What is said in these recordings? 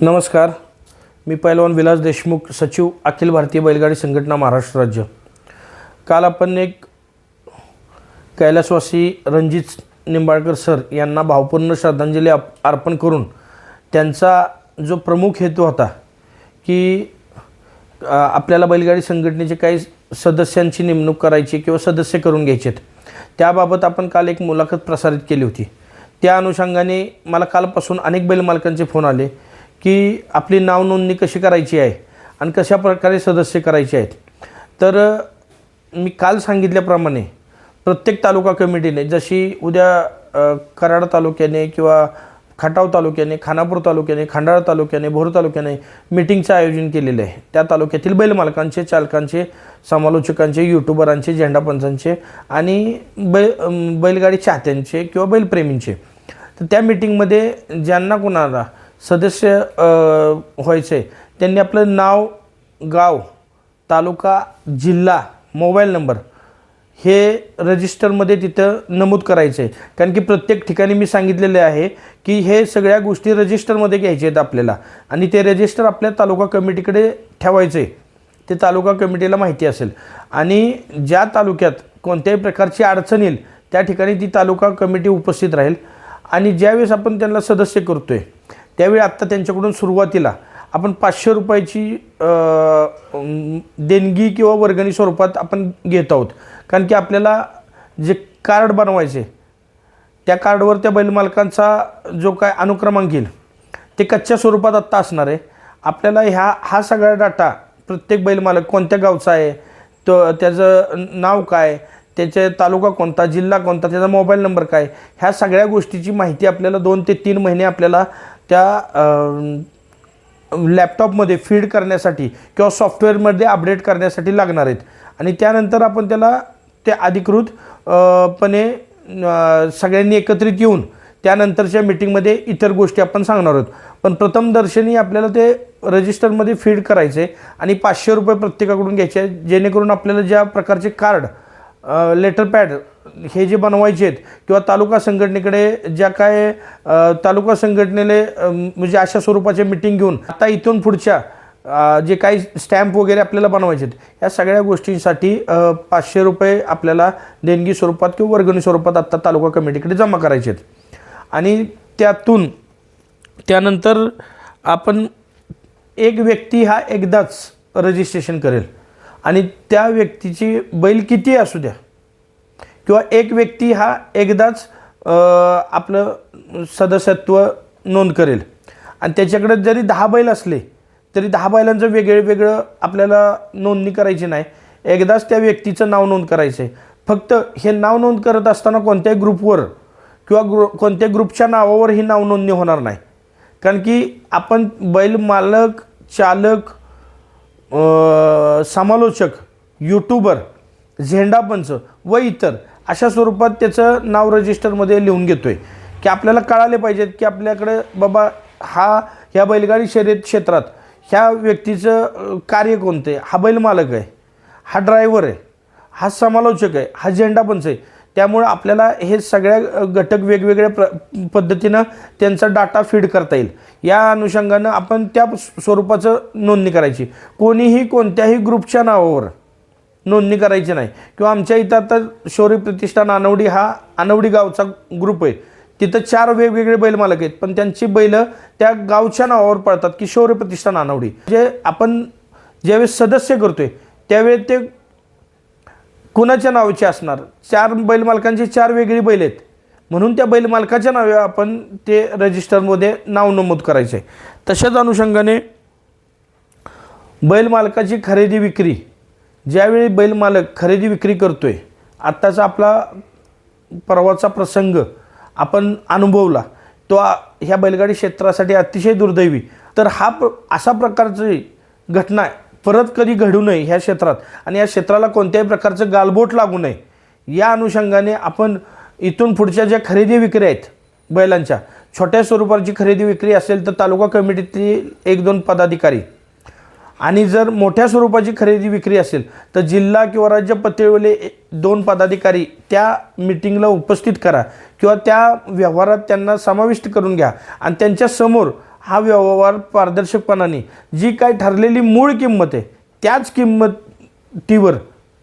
नमस्कार. मी पैलवान विलास देशमुख सचिव अखिल भारतीय बैलगाडी संघटना महाराष्ट्र राज्य. काल आपण एक कैलासवासी रणजित निंबाळकर सर यांना भावपूर्ण श्रद्धांजली अप अर्पण करून त्यांचा जो प्रमुख हेतू होता की आपल्याला बैलगाडी संघटनेचे काही सदस्यांची नेमणूक करायची किंवा सदस्य करून घ्यायचे आहेत त्याबाबत आपण काल एक मुलाखत प्रसारित केली होती. त्या अनुषंगाने मला कालपासून अनेक बैलमालकांचे फोन आले. की आपली नाव नोंदणी कशी करायची आहे आणि कशा प्रकारे सदस्य करायचे आहेत. तर मी काल सांगितल्याप्रमाणे प्रत्येक तालुका कमिटीने जशी उद्या कराड तालुक्याने किंवा खटाव तालुक्याने खानापूर तालुक्याने खंडाळा तालुक्याने भोर तालुक्याने मिटिंगचं आयोजन केलेलं आहे. त्या तालुक्यातील बैलमालकांचे चालकांचे समालोचकांचे यूट्यूबरांचे झेंडापंचांचे आणि बै बैलगाडी चाहत्यांचे किंवा बैलप्रेमींचे. तर त्या मिटिंगमध्ये ज्यांना कोणाला सदस्य व्हायचे व्हायचं. आहे त्यांनी आपलं नाव गाव तालुका जिल्हा मोबाईल नंबर हे रजिस्टरमध्ये तिथं नमूद करायचं. आहे कारण की प्रत्येक ठिकाणी मी सांगितलेले आहे की हे सगळ्या गोष्टी रजिस्टरमध्ये घ्यायचे आहेत आपल्याला. आणि ते रजिस्टर आपल्या तालुका कमिटीकडे ठेवायचे. आहे ते तालुका कमिटीला माहिती असेल. आणि ज्या तालुक्यात कोणत्याही प्रकारची अडचण येईल त्या ठिकाणी ती तालुका कमिटी उपस्थित राहील. आणि ज्यावेळेस आपण त्यांना सदस्य करतो आहे त्यावेळी आत्ता त्यांच्याकडून सुरुवातीला आपण पाचशे रुपयाची देणगी किंवा वर्गणी स्वरूपात आपण घेत आहोत. कारण की आपल्याला जे कार्ड बनवायचे त्या कार्डवर त्या बैलमालकांचा जो काय अनुक्रमांक येईल ते कच्च्या स्वरूपात आत्ता असणार आहे. आपल्याला ह्या हा सगळा डाटा प्रत्येक बैलमालक कोणत्या गावचा आहे तो त्याचं नाव काय त्याचे तालुका कोणता जिल्हा कोणता त्याचा मोबाईल नंबर काय ह्या सगळ्या गोष्टीची माहिती आपल्याला दोन ते तीन महिने आपल्याला त्या लॅपटॉपमध्ये फीड करण्यासाठी किंवा सॉफ्टवेअरमध्ये अपडेट करण्यासाठी लागणार आहेत. आणि त्यानंतर आपण त्याला ते अधिकृत पणे सगळ्यांनी एकत्रित येऊन त्यानंतरच्या मिटिंगमध्ये इतर गोष्टी आपण सांगणार आहोत. पण प्रथमदर्शनी आपल्याला ते रजिस्टरमध्ये फीड करायचे आणि पाचशे रुपये प्रत्येकाकडून घ्यायचे जेणेकरून आपल्याला ज्या प्रकारचे कार्ड लेटर पॅड हे जे बनवायचे आहेत किंवा तालुका संघटनेकडे ज्या काय तालुका संघटनेले म्हणजे अशा स्वरूपाच्या मिटिंग घेऊन आता इथून पुढच्या जे काही स्टॅम्प वगैरे आपल्याला बनवायचे आहेत या सगळ्या गोष्टींसाठी पाचशे रुपये आपल्याला देणगी स्वरूपात किंवा वर्गणी स्वरूपात आत्ता तालुका कमिटीकडे जमा करायचे आहेत. आणि त्यातून त्यानंतर आपण एक व्यक्ती हा एकदाच रजिस्ट्रेशन करेल. आणि त्या व्यक्तीची बैल किती असू द्या. किंवा एक व्यक्ती हा एकदाच आपलं सदस्यत्व नोंद करेल. आणि त्याच्याकडे जरी दहा बैल असले तरी दहा बैलांचं वेगळं वेगळं आपल्याला नोंदणी करायची नाही. एकदाच त्या व्यक्तीचं नाव नोंद करायचं आहे. फक्त हे नाव नोंद करत असताना कोणत्याही ग्रुपवर किंवा ग्रु कोणत्या ग्रुपच्या नावावर ही नाव नोंदणी होणार नाही. कारण की आपण बैल मालक चालक समालोचक यूट्यूबर झेंडापंच व इतर अशा स्वरूपात त्याचं नाव रजिस्टरमध्ये लिहून घेतो आहे की आपल्याला कळाले पाहिजेत की आपल्याकडे बाबा हा ह्या बैलगाडी शर्यत क्षेत्रात ह्या व्यक्तीचं कार्य कोणतं? आहे हा बैल मालक आहे हा ड्रायव्हर आहे हा समालोचक आहे हा झेंडापंच आहे. त्यामुळं आपल्याला हे सगळ्या घटक वेगवेगळ्या प्र पद्धतीनं त्यांचा डाटा फीड करता येईल. या अनुषंगानं आपण त्या स्वरूपाचं नोंदणी करायची. कोणीही कोणत्याही ग्रुपच्या नावावर नोंदणी करायची नाही. किंवा आमच्या इथं आता शौर्य प्रतिष्ठान आनवडी हा आनवडी गावचा ग्रुप आहे. तिथं चार वेगवेगळे बैल मालक आहेत. पण त्यांची बैलं त्या गावच्या नावावर पळतात की शौर्य प्रतिष्ठान आनवडी जे आपण ज्यावेळेस सदस्य करतोय त्यावेळेस ते कुणाच्या नावाचे असणार? चार बैलमालकांचे चार वेगळी बैल आहेत. म्हणून त्या बैलमालकाच्या नावे आपण ते रजिस्टरमध्ये नाव नमूद करायचं आहे तशाच अनुषंगाने बैलमालकाची खरेदी विक्री ज्यावेळी बैलमालक खरेदी विक्री करतोय आत्ताचा आपला परवाचा प्रसंग आपण अनुभवला तो ह्या बैलगाडी क्षेत्रासाठी अतिशय दुर्दैवी. तर हा प्र अशा प्रकारची घटना परत कधी घडू नये ह्या क्षेत्रात. आणि या क्षेत्राला कोणत्याही प्रकारचं गालबोट लागू नये. या अनुषंगाने आपण इथून पुढच्या ज्या खरेदी विक्री आहेत बैलांच्या छोट्या स्वरूपाची खरेदी विक्री असेल तर तालुका कमिटीतील एक दोन पदाधिकारी. आणि जर मोठ्या स्वरूपाची खरेदी विक्री असेल तर जिल्हा किंवा राज्य पातळीवरले दोन पदाधिकारी त्या मिटिंगला उपस्थित करा. किंवा त्या व्यवहारात त्यांना समाविष्ट करून घ्या. आणि त्यांच्यासमोर हा व्यवहार पारदर्शकपणाने. जी काय ठरलेली मूळ किंमत आहे त्याच किंमतीवर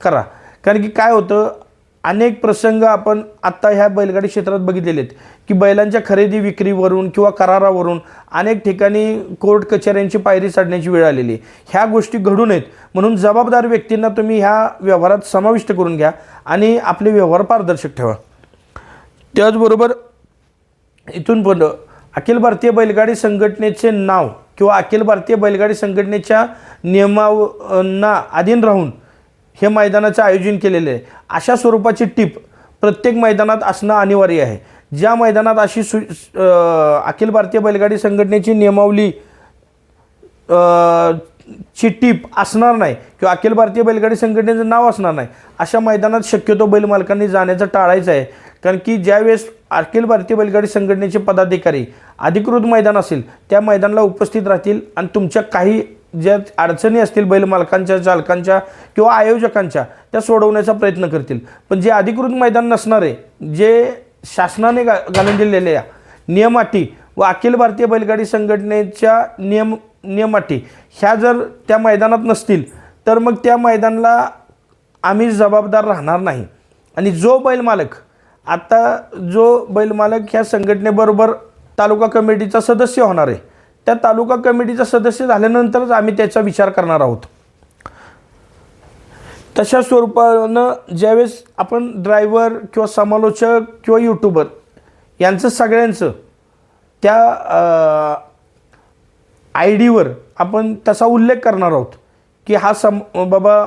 करा. कारण की काय होतं अनेक प्रसंग आपण आत्ता ह्या बैलगाडी क्षेत्रात बघितलेले आहेत की बैलांच्या खरेदी विक्रीवरून किंवा करारावरून अनेक ठिकाणी कोर्ट कचेऱ्यांची पायरी चढण्याची वेळ आलेली आहे. ह्या गोष्टी घडू नयेत. म्हणून जबाबदार व्यक्तींना तुम्ही ह्या व्यवहारात समाविष्ट करून घ्या आणि आपले व्यवहार पारदर्शक ठेवा. त्याचबरोबर इथून पण अखिल भारतीय बैलगाडी संघटनेचे नाव किंवा अखिल भारतीय बैलगाडी संघटनेच्या नियमांना अधीन राहून हे मैदानाचं आयोजन केलेले आहे. अशा स्वरूपाची टीप प्रत्येक मैदानात असणं अनिवार्य आहे. ज्या मैदानात अशी सु अखिल भारतीय बैलगाडी संघटनेची नियमावली ची टीप असणार नाही किंवा अखिल भारतीय बैलगाडी संघटनेचं नाव असणार नाही अशा मैदानात शक्यतो बैल मालकांनी जाण्याचं टाळायचं आहे. कारण की ज्यावेळेस अखिल भारतीय बैलगाडी संघटनेचे पदाधिकारी अधिकृत मैदान असेल त्या मैदानाला उपस्थित राहतील आणि तुमच्या काही ज्या अडचणी असतील बैल मालकांच्या चालकांच्या किंवा आयोजकांच्या त्या सोडवण्याचा प्रयत्न करतील. पण जे अधिकृत मैदान नसणारे जे शासनाने गा घालून दिलेल्या नियमाटी व अखिल भारतीय बैलगाडी संघटनेच्या नियम नियमाटी ह्या जर त्या मैदानात नसतील तर मग त्या मैदानाला आम्ही जबाबदार राहणार नाही. आणि जो बैल मालक आता जो बैलमालक ह्या संघटनेबरोबर तालुका कमिटीचा सदस्य होणार आहे त्या तालुका कमिटीचा सदस्य झाल्यानंतरच आम्ही त्याचा विचार करणार आहोत. तशा स्वरूपानं ज्यावेळेस आपण ड्रायव्हर किंवा समालोचक किंवा यूट्यूबर यांचं सगळ्यांचं त्या आय डीवर आपण तसा उल्लेख करणार आहोत की हा सम बाबा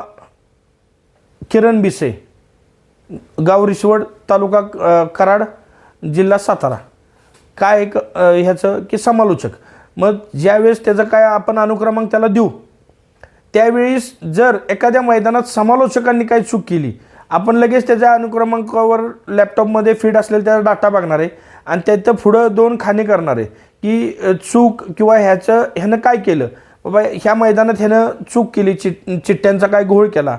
किरण बिसे गाव रिसवड तालुका कराड जिल्हा सातारा. काय एक ह्याचं की समालोचक. मग ज्यावेळेस त्याचं काय आपण अनुक्रमांक त्याला देऊ त्यावेळेस जर एखाद्या मैदानात समालोचकांनी काही चूक केली आपण लगेच त्याच्या अनुक्रमांकावर लॅपटॉपमध्ये फीड असलेला त्याचा डाटा बघणार आहे आणि त्याचं पुढं दोन खाणे करणार आहे की चूक किंवा ह्याचं ह्यानं काय केलं? बाबा ह्या मैदानात ह्यानं चूक केली चिट चिठ्ठ्यांचा काय घोळ केला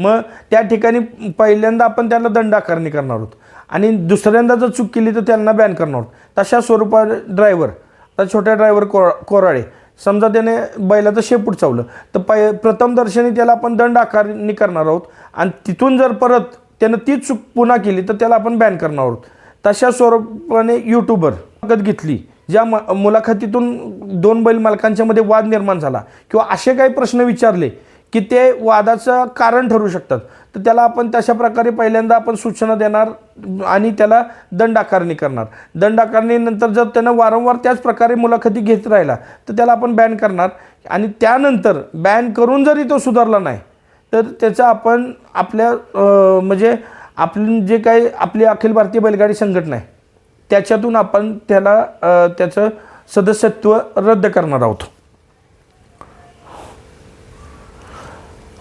मग त्या ठिकाणी पहिल्यांदा आपण त्याला दंड आकारणी करणार आहोत. आणि दुसऱ्यांदा जर चूक केली तर त्यांना बॅन करणार आहोत. तशा स्वरूपात ड्रायव्हर आता छोट्या ड्रायव्हर को कोराळे समजा त्याने बैलाचं शेपूट चावलं तर पै प्रथम दर्शनी त्याला आपण दंड आकारणी करणार आहोत. आणि तिथून जर परत त्यानं तीच चूक पुन्हा केली तर त्याला आपण बॅन करणार आहोत. तशा स्वरूपाने यूट्यूबर मुलाखत घेतली ज्या म मुलाखतीतून दोन बैल मालकांच्यामध्ये वाद निर्माण झाला किंवा असे काही प्रश्न विचारले की ते वादाचं कारण ठरू शकतात. तर त्याला आपण तशा प्रकारे पहिल्यांदा आपण सूचना देणार आणि त्याला दंड आकारणी करणार. दंड आकारणीनंतर जर त्यानं वारंवार त्याच प्रकारे मुलाखती घेत राहिला तर त्याला आपण बॅन करणार. आणि त्यानंतर बॅन करून जरी तो सुधारला नाही तर त्याचा आपण आपल्या म्हणजे आपली जे काही आपली अखिल भारतीय बैलगाडी संघटना आहे त्याच्यातून आपण त्याला त्याचं सदस्यत्व रद्द करणार आहोत.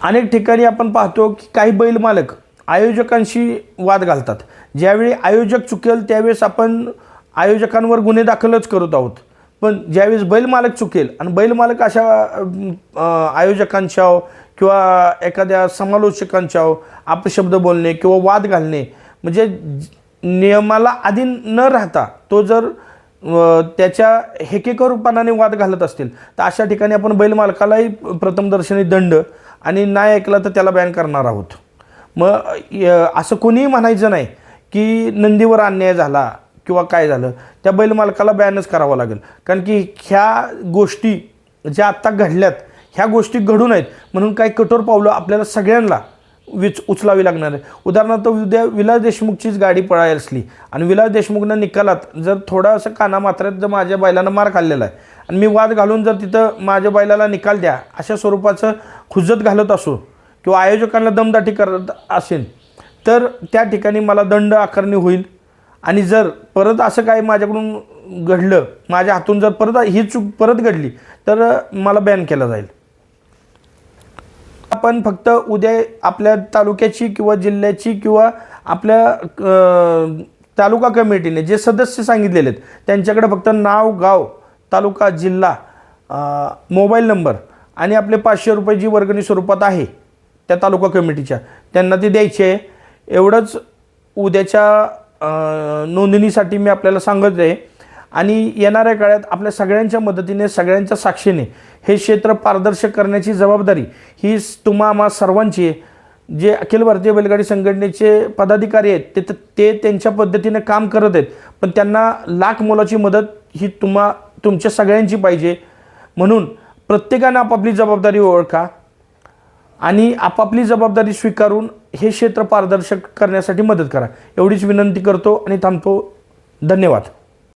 अनेक ठिकाणी आपण पाहतो की काही बैल मालक आयोजकांशी वाद घालतात. ज्यावेळी आयोजक चुकेल त्यावेळेस आपण आयोजकांवर गुन्हे दाखलच करत आहोत. पण ज्यावेळेस बैल मालक चुकेल आणि बैल मालक अशा आयोजकांच्या किंवा एखाद्या समालोचकांच्या अपशब्द बोलणे किंवा वाद घालणे म्हणजे नियमाला अधीन न राहता तो जर त्याच्या हेकेकरूपणाने वाद घालत असतील तर अशा ठिकाणी आपण बैल मालकालाही प्रथमदर्शनी दंड आणि नाही ऐकलं तर त्याला बॅन करणार आहोत. मग असं कोणीही म्हणायचं नाही की नंदीवर अन्याय झाला किंवा काय झालं त्या बैल मालकाला बॅनच करावं लागेल. कारण की ह्या गोष्टी ज्या आत्ता घडल्यात ह्या गोष्टी घडू नयेत. म्हणून काही कठोर पावलं आपल्याला सगळ्यांना विच उचलावी लागणार आहे. उदाहरणार्थ उद्या विलास देशमुखचीच गाडी पळायला असली आणि विलास देशमुखनं निकालात जर थोडं असं काना जर माझ्या बैलानं मार खाल्लेला आहे आणि मी वाद घालून जर तिथं माझ्या बैलाला निकाल द्या अशा स्वरूपाचं खुजत घालत असो किंवा आयोजकांना दमदाटी करत असेल तर त्या ठिकाणी मला दंड आकारणी होईल. आणि जर परत असं काही माझ्याकडून घडलं माझ्या हातून जर परत ही चूक परत घडली तर मला बॅन केला जाईल. आपण फक्त उद्या आपल्या तालुक्याची किंवा जिल्ह्याची किंवा आपल्या तालुका कमिटीने जे सदस्य सांगितलेले आहेत त्यांच्याकडे फक्त नाव गाव तालुका जिल्हा मोबाईल नंबर आणि आपले पाचशे रुपये जी वर्गणी स्वरूपात आहे त्या तालुका कमिटीच्या त्यांना ते द्यायचे आहे. एवढंच उद्याच्या नोंदणीसाठी मी आपल्याला सांगत आहे आणि येणाऱ्या काळात आपल्या सगळ्यांच्या मदतीने सगळ्यांच्या साक्षीने हे क्षेत्र पारदर्शक करण्याची जबाबदारी ही स- तुम्हा आम्हा सर्वांची आहे. जे अखिल भारतीय बैलगाडी संघटनेचे पदाधिकारी आहेत ते ते त्यांच्या पद्धतीने काम करत आहेत. पण त्यांना लाख मोलाची मदत ही तुम्हा तुमच्या सगळ्यांची पाहिजे. म्हणून प्रत्येकानं आपापली जबाबदारी ओळखा आणि आपापली जबाबदारी स्वीकारून हे क्षेत्र पारदर्शक करण्यासाठी मदत करा. एवढीच विनंती करतो आणि थांबतो. धन्यवाद.